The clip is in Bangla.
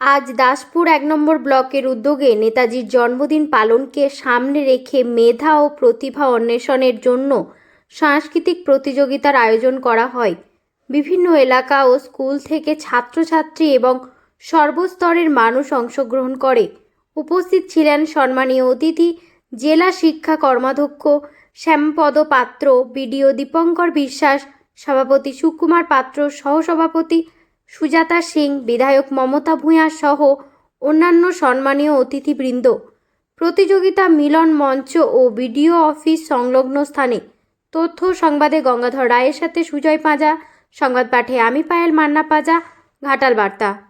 আজ দাসপুর এক নম্বর ব্লকের উদ্যোগে নেতাজির জন্মদিন পালনকে সামনে রেখে মেধা ও প্রতিভা অন্বেষণের জন্য সাংস্কৃতিক প্রতিযোগিতার আয়োজন করা হয়। বিভিন্ন এলাকা ও স্কুল থেকে ছাত্রছাত্রী এবং সর্বস্তরের মানুষ অংশগ্রহণ করে। উপস্থিত ছিলেন সম্মানীয় অতিথি, জেলা শিক্ষা কর্মাধ্যক্ষ শ্যামপদ পাত্র, বিডিও দীপঙ্কর বিশ্বাস, সভাপতি সুকুমার পাত্র, সহসভাপতি সুজাতা সিং, বিধায়ক মমতা ভূঁয়া সহ অন্যান্য সম্মানীয় অতিথিবৃন্দ। প্রতিযোগিতা মিলন মঞ্চ ও বিডিও অফিস সংলগ্ন স্থানে। তথ্য সংবাদে গঙ্গাধর রায়ের সাথে সুজয় পাঁজা। সংবাদ পাঠে আমি পায়েল মান্না পাজা। ঘাটাল বার্তা।